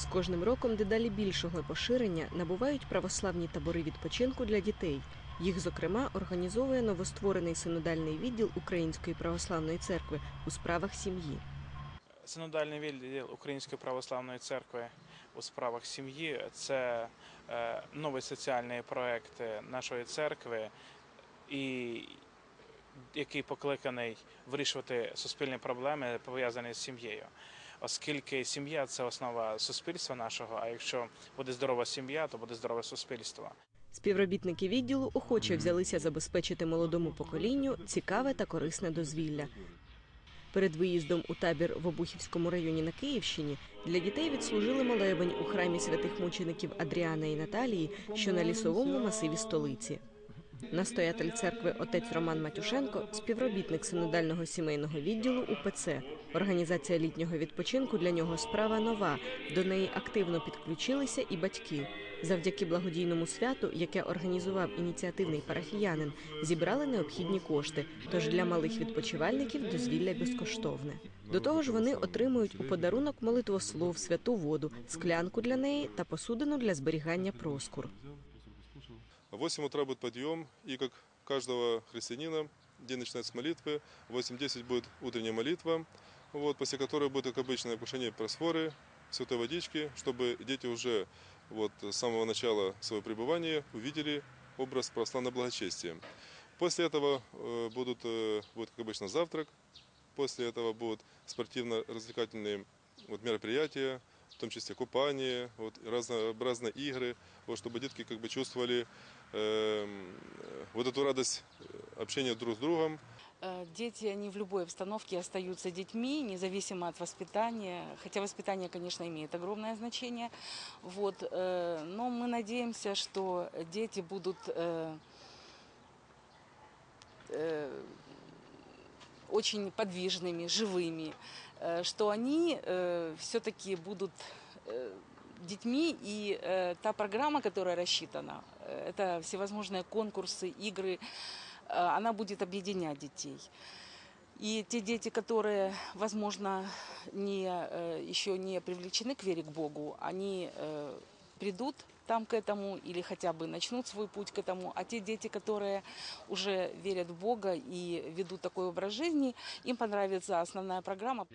З кожним роком дедалі більшого поширення набувають православні табори відпочинку для дітей. Їх, зокрема, організовує новостворений синодальний відділ Української православної церкви у справах сім'ї. Синодальний відділ Української православної церкви у справах сім'ї це е, новий соціальний проект нашої церкви, і який покликаний вирішувати суспільні проблеми, пов'язані з сім'єю. Оскільки сім'я це основа суспільства нашого, а якщо буде здорова сім'я, то буде здорове суспільство. Співробітники відділу охоче взялися забезпечити молодому поколінню цікаве та корисне дозвілля. Перед виїздом у табір в Обухівському районі на Київщині для дітей відслужили молебень у храмі святих мучеників Адріана і Наталії, що на лісовому масиві столиці. Настоятель церкви отець Роман Матюшенко, співробітник синодального сімейного відділу УПЦ. Організація літнього відпочинку для нього справа нова. До неї активно підключилися і батьки. Завдяки благодійному святу, яке організував ініціативний парафіянин, зібрали необхідні кошти. Тож для малих відпочивальників дозвілля безкоштовне. До того ж, вони отримують у подарунок молитвослов, святу воду, склянку для неї та посудину для зберігання проскур. В 8 утра будет подъем, и как каждого христианина день начинается с молитвы. В 8.10 будет утренняя молитва, вот, после которой будет, как обычно, вкушение просфоры, святой водички, чтобы дети уже вот, с самого начала своего пребывания увидели образ православного благочестия. После этого э, будут, э, будет, как обычно, завтрак, после этого будут спортивно-развлекательные вот, мероприятия, в том числе купание, вот, разнообразные игры, вот, чтобы детки как бы чувствовали э, вот эту радость э, общения друг с другом, Э, Дети, они в любой обстановке остаются детьми, независимо от воспитания. Хотя воспитание, конечно, имеет огромное значение. Вот, э, но мы надеемся, что дети будут э, э, очень подвижными, живыми, что они все-таки будут э, детьми, и э, та программа, которая рассчитана, э, это всевозможные конкурсы, игры, э, она будет объединять детей. И те дети, которые, возможно, не, э, еще не привлечены к вере к Богу, они э, придут там к этому или хотя бы начнут свой путь к этому. А те дети, которые уже верят в Бога и ведут такой образ жизни, им понравится основная программа.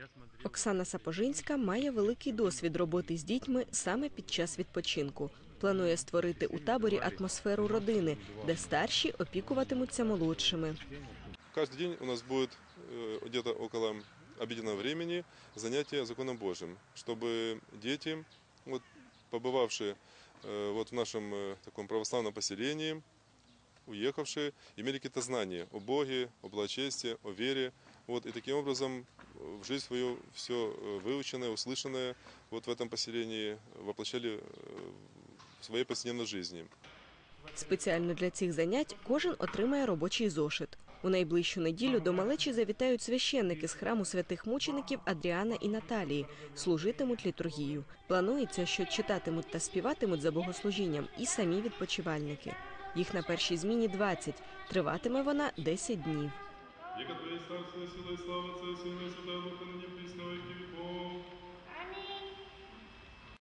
Оксана Сапожинська має великий досвід роботи з дітьми саме під час відпочинку. Планує створити у таборі атмосферу родини, де старші опікуватимуться молодшими. Каждый день у нас будет э, где-то около обеденного времени занятия законом Божьим, чтобы дети, вот, побывавшие э, вот в нашем э, таком православном поселении, уехавшие, имели какие-то знания о Боге, о благочестии, о вере. Вот, и таким образом э, в жизнь свою все э, выученное, услышанное вот в этом поселении воплощали э, в своей повседневной жизни. Спеціально для цих занять кожен отримає робочий зошит. У найближчу неділю до малечі завітають священники з храму святих мучеників Адріана і Наталії, служитимуть літургію. Планується, що читатимуть та співатимуть за богослужінням і самі відпочивальники. Їх на першій зміні 20. Триватиме вона 10 днів. Яко Твоей царство, сила и слава Сына и Святого во веки веков.